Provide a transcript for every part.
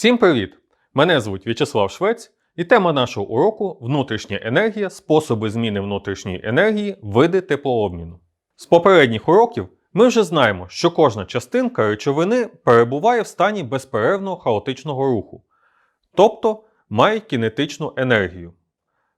Всім привіт! Мене звуть В'ячеслав Швець, і тема нашого уроку внутрішня енергія, способи зміни внутрішньої енергії, види теплообміну. З попередніх уроків ми вже знаємо, що кожна частинка речовини перебуває в стані безперервного хаотичного руху, тобто має кінетичну енергію.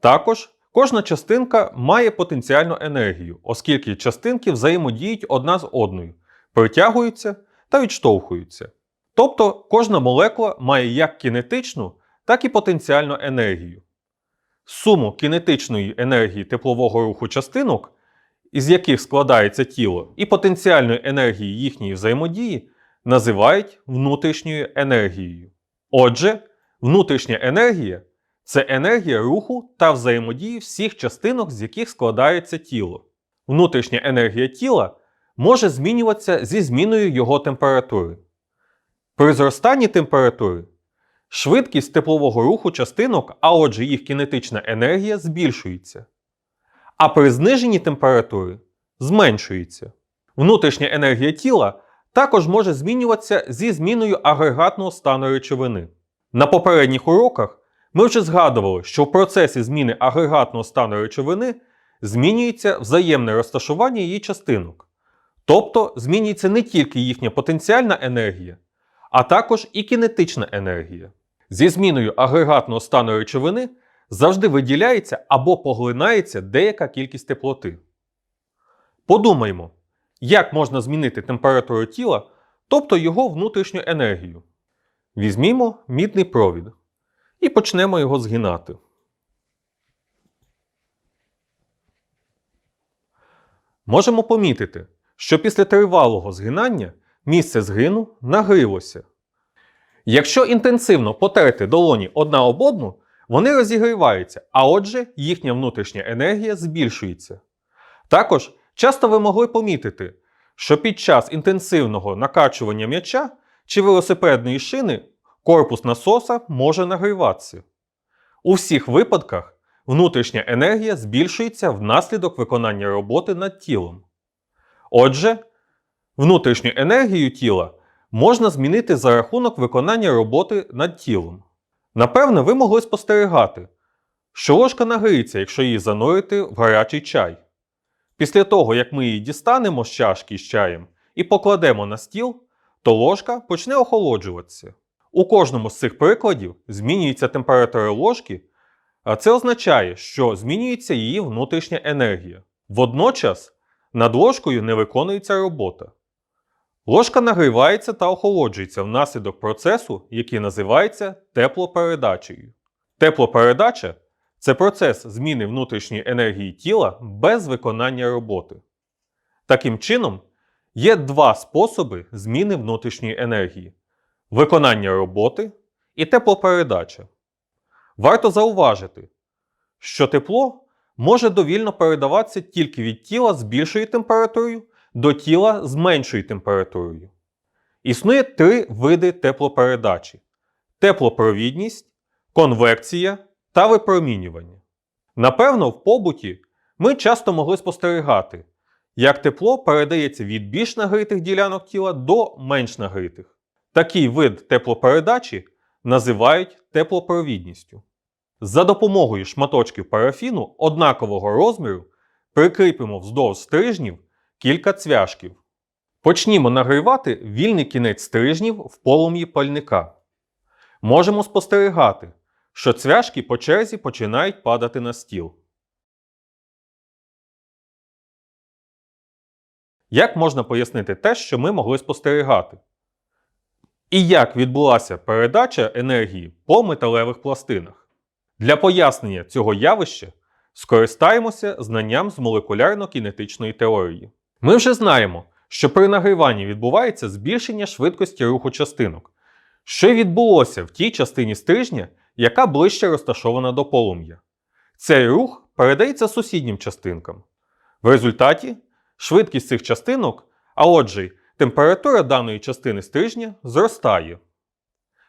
Також кожна частинка має потенціальну енергію, оскільки частинки взаємодіють одна з одною, притягуються та відштовхуються. Тобто кожна молекула має як кінетичну, так і потенціальну енергію. Суму кінетичної енергії теплового руху частинок, із яких складається тіло, і потенціальної енергії їхньої взаємодії, називають внутрішньою енергією. Отже, внутрішня енергія це енергія руху та взаємодії всіх частинок, з яких складається тіло. Внутрішня енергія тіла може змінюватися зі зміною його температури. При зростанні температури швидкість теплового руху частинок, а отже їх кінетична енергія збільшується. А при зниженні температури зменшується. Внутрішня енергія тіла також може змінюватися зі зміною агрегатного стану речовини. На попередніх уроках ми вже згадували, що в процесі зміни агрегатного стану речовини змінюється взаємне розташування її частинок. Тобто змінюється не тільки їхня потенціальна енергія, а також і кінетична енергія. Зі зміною агрегатного стану речовини завжди виділяється або поглинається деяка кількість теплоти. Подумаймо, як можна змінити температуру тіла, тобто його внутрішню енергію. Візьмімо мідний провід і почнемо його згинати. Можемо помітити, що після тривалого згинання місце згину нагрілося. Якщо інтенсивно потерти долоні одна об одну, вони розігріваються, а отже, їхня внутрішня енергія збільшується. Також часто ви могли помітити, що під час інтенсивного накачування м'яча чи велосипедної шини корпус насоса може нагріватися. У всіх випадках внутрішня енергія збільшується внаслідок виконання роботи над тілом. Отже, внутрішню енергію тіла можна змінити за рахунок виконання роботи над тілом. Напевно, ви могли спостерігати, що ложка нагріється, якщо її занурити в гарячий чай. Після того, як ми її дістанемо з чашки з чаєм і покладемо на стіл, то ложка почне охолоджуватися. У кожному з цих прикладів змінюється температура ложки, а це означає, що змінюється її внутрішня енергія. Водночас над ложкою не виконується робота. Ложка нагрівається та охолоджується внаслідок процесу, який називається теплопередачею. Теплопередача це процес зміни внутрішньої енергії тіла без виконання роботи. Таким чином, є два способи зміни внутрішньої енергії: виконання роботи і теплопередача. Варто зауважити, що тепло може довільно передаватися тільки від тіла з більшою температурою до тіла з меншою температурою. Існує три види теплопередачі: теплопровідність, конвекція та випромінювання. Напевно, в побуті ми часто могли спостерігати, як тепло передається від більш нагрітих ділянок тіла до менш нагрітих. Такий вид теплопередачі називають теплопровідністю. За допомогою шматочків парафіну однакового розміру прикріпимо вздовж стрижнів кілька цвяшків. Почнімо нагрівати вільний кінець стрижнів в полум'ї пальника. Можемо спостерігати, що цвяшки по черзі починають падати на стіл. Як можна пояснити те, що ми могли спостерігати? І як відбулася передача енергії по металевих пластинах? Для пояснення цього явища скористаємося знанням з молекулярно-кінетичної теорії. Ми вже знаємо, що при нагріванні відбувається збільшення швидкості руху частинок, що й відбулося в тій частині стрижня, яка ближче розташована до полум'я. Цей рух передається сусіднім частинкам. В результаті швидкість цих частинок, а отже, температура даної частини стрижня зростає.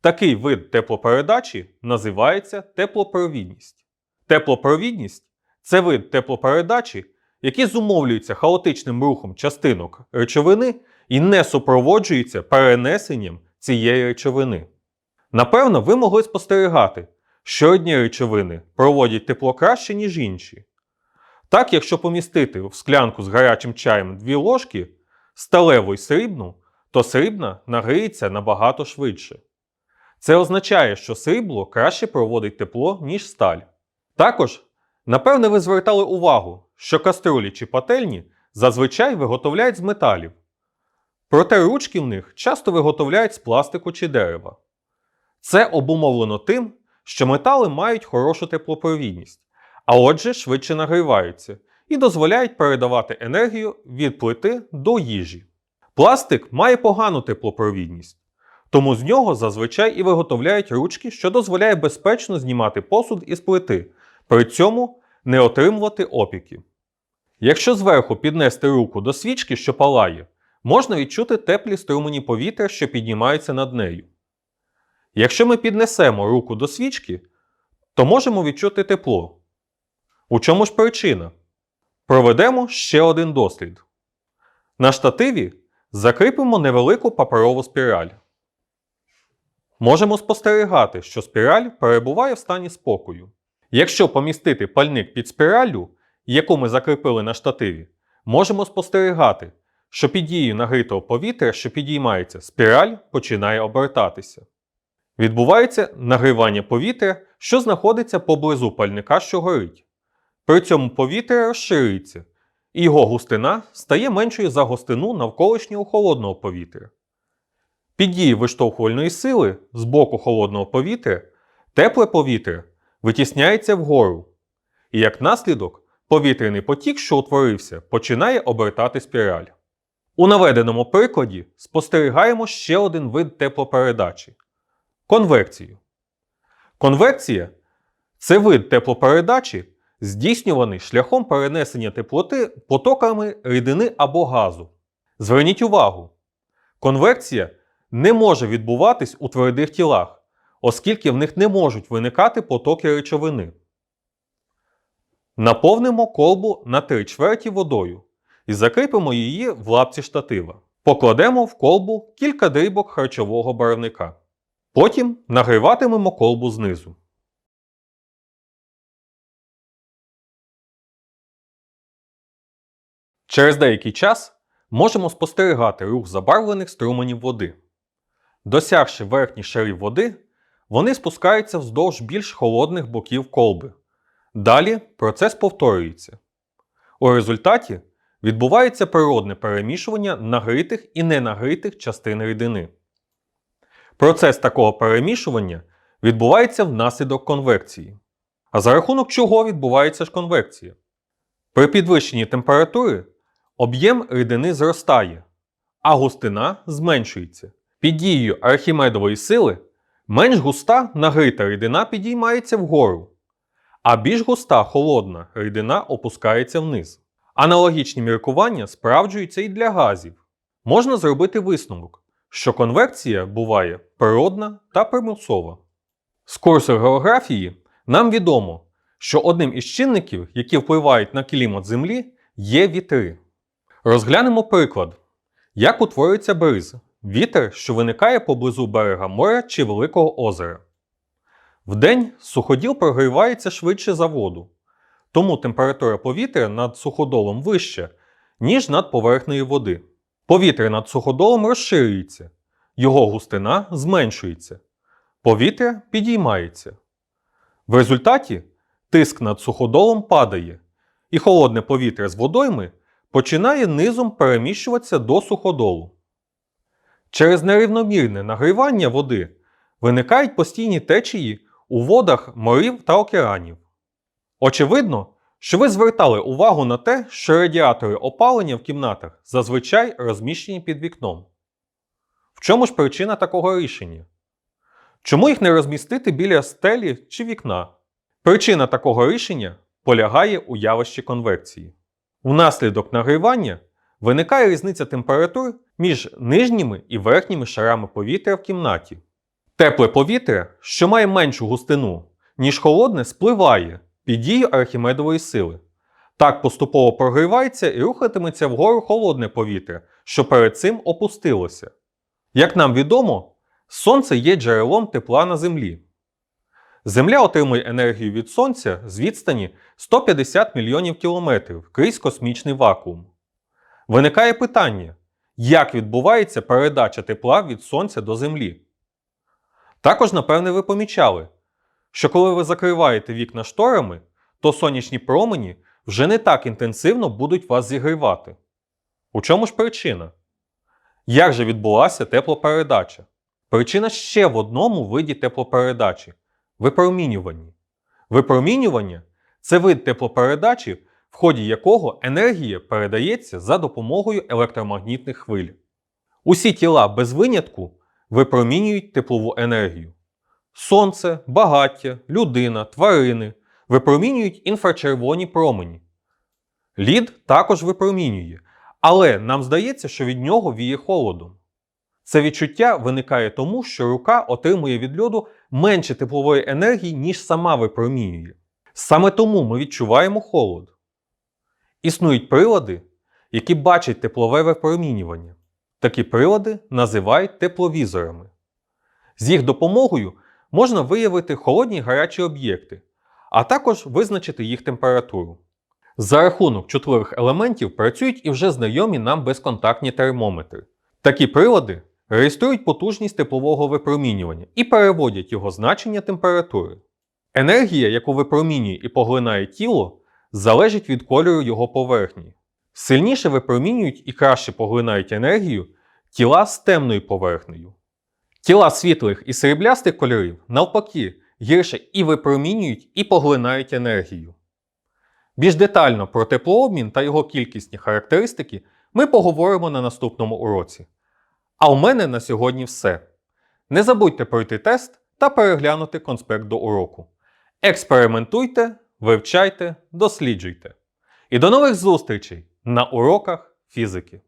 Такий вид теплопередачі називається теплопровідність. Теплопровідність це вид теплопередачі, який зумовлюється хаотичним рухом частинок речовини і не супроводжується перенесенням цієї речовини. Напевно, ви могли спостерігати, що одні речовини проводять тепло краще, ніж інші. Так, якщо помістити в склянку з гарячим чаєм дві ложки, сталеву і срібну, то срібна нагріється набагато швидше. Це означає, що срібло краще проводить тепло, ніж сталь. Також, напевне, ви звертали увагу, що каструлі чи пательні зазвичай виготовляють з металів. Проте ручки в них часто виготовляють з пластику чи дерева. Це обумовлено тим, що метали мають хорошу теплопровідність, а отже швидше нагріваються і дозволяють передавати енергію від плити до їжі. Пластик має погану теплопровідність, тому з нього зазвичай і виготовляють ручки, що дозволяє безпечно знімати посуд із плити, при цьому не отримувати опіки. Якщо зверху піднести руку до свічки, що палає, можна відчути теплі струмені повітря, що піднімаються над нею. Якщо ми піднесемо руку до свічки, то можемо відчути тепло. У чому ж причина? Проведемо ще один дослід. На штативі закріпимо невелику паперову спіраль. Можемо спостерігати, що спіраль перебуває в стані спокою. Якщо помістити пальник під спіраллю, яку ми закріпили на штативі, можемо спостерігати, що під дією нагрітого повітря, що підіймається, спіраль починає обертатися. Відбувається нагрівання повітря, що знаходиться поблизу пальника, що горить. При цьому повітря розширюється, і його густина стає меншою за густину навколишнього холодного повітря. Під дією виштовхувальної сили з боку холодного повітря тепле повітря витісняється вгору, і як наслідок повітряний потік, що утворився, починає обертати спіраль. У наведеному прикладі спостерігаємо ще один вид теплопередачі конвекцію. Конвекція це вид теплопередачі, здійснюваний шляхом перенесення теплоти потоками рідини або газу. Зверніть увагу, конвекція не може відбуватись у твердих тілах, оскільки в них не можуть виникати потоки речовини. Наповнимо колбу на 3 чверті водою і закріпимо її в лапці штатива. Покладемо в колбу кілька дрібок харчового барвника. Потім нагріватимемо колбу знизу. Через деякий час можемо спостерігати рух забарвлених струменів води. Досягши верхніх шарів води, вони спускаються вздовж більш холодних боків колби. Далі процес повторюється. У результаті відбувається природне перемішування нагритих і ненагритих частин рідини. Процес такого перемішування відбувається внаслідок конвекції. А за рахунок чого відбувається ж конвекція? При підвищенні температури об'єм рідини зростає, а густина зменшується. Під дією архімедової сили менш густа нагрита рідина підіймається вгору, а більш густа холодна рідина опускається вниз. Аналогічні міркування справджуються і для газів. Можна зробити висновок, що конвекція буває природна та примусова. З курсу географії нам відомо, що одним із чинників, які впливають на клімат Землі, є вітри. Розглянемо приклад, як утворюється бриз вітер, що виникає поблизу берега моря чи Великого озера. Вдень суходіл прогрівається швидше за воду, тому температура повітря над суходолом вища, ніж над поверхнею води. Повітря над суходолом розширюється, його густина зменшується, повітря підіймається. В результаті тиск над суходолом падає, і холодне повітря з водойми починає низом переміщуватися до суходолу. Через нерівномірне нагрівання води виникають постійні течії у водах морів та океанів. Очевидно, що ви звертали увагу на те, що радіатори опалення в кімнатах зазвичай розміщені під вікном. В чому ж причина такого рішення? Чому їх не розмістити біля стелі чи вікна? Причина такого рішення полягає у явищі конвекції. Внаслідок нагрівання виникає різниця температур між нижніми і верхніми шарами повітря в кімнаті. Тепле повітря, що має меншу густину, ніж холодне, спливає під дією архімедової сили. Так поступово прогрівається і рухатиметься вгору холодне повітря, що перед цим опустилося. Як нам відомо, Сонце є джерелом тепла на Землі. Земля отримує енергію від Сонця з відстані 150 мільйонів кілометрів крізь космічний вакуум. Виникає питання, як відбувається передача тепла від Сонця до Землі? Також, напевне, ви помічали, що коли ви закриваєте вікна шторами, то сонячні промені вже не так інтенсивно будуть вас зігрівати. У чому ж причина? Як же відбулася теплопередача? Причина ще в одному виді теплопередачі випромінюванні. Випромінювання це вид теплопередачі, в ході якого енергія передається за допомогою електромагнітних хвиль. Усі тіла без винятку випромінюють теплову енергію. Сонце, багаття, людина, тварини випромінюють інфрачервоні промені. Лід також випромінює, але нам здається, що від нього віє холодом. Це відчуття виникає тому, що рука отримує від льоду менше теплової енергії, ніж сама випромінює. Саме тому ми відчуваємо холод. Існують прилади, які бачать теплове випромінювання. Такі прилади називають тепловізорами. З їх допомогою можна виявити холодні гарячі об'єкти, а також визначити їх температуру. За рахунок чутливих елементів працюють і вже знайомі нам безконтактні термометри. Такі прилади реєструють потужність теплового випромінювання і переводять його значення температури. Енергія, яку випромінює і поглинає тіло, залежить від кольору його поверхні. Сильніше випромінюють і краще поглинають енергію тіла з темною поверхнею. Тіла світлих і сріблястих кольорів, навпаки, гірше і випромінюють, і поглинають енергію. Більш детально про теплообмін та його кількісні характеристики ми поговоримо на наступному уроці. А у мене на сьогодні все. Не забудьте пройти тест та переглянути конспект до уроку. Експериментуйте, вивчайте, досліджуйте. І до нових зустрічей на уроках фізики.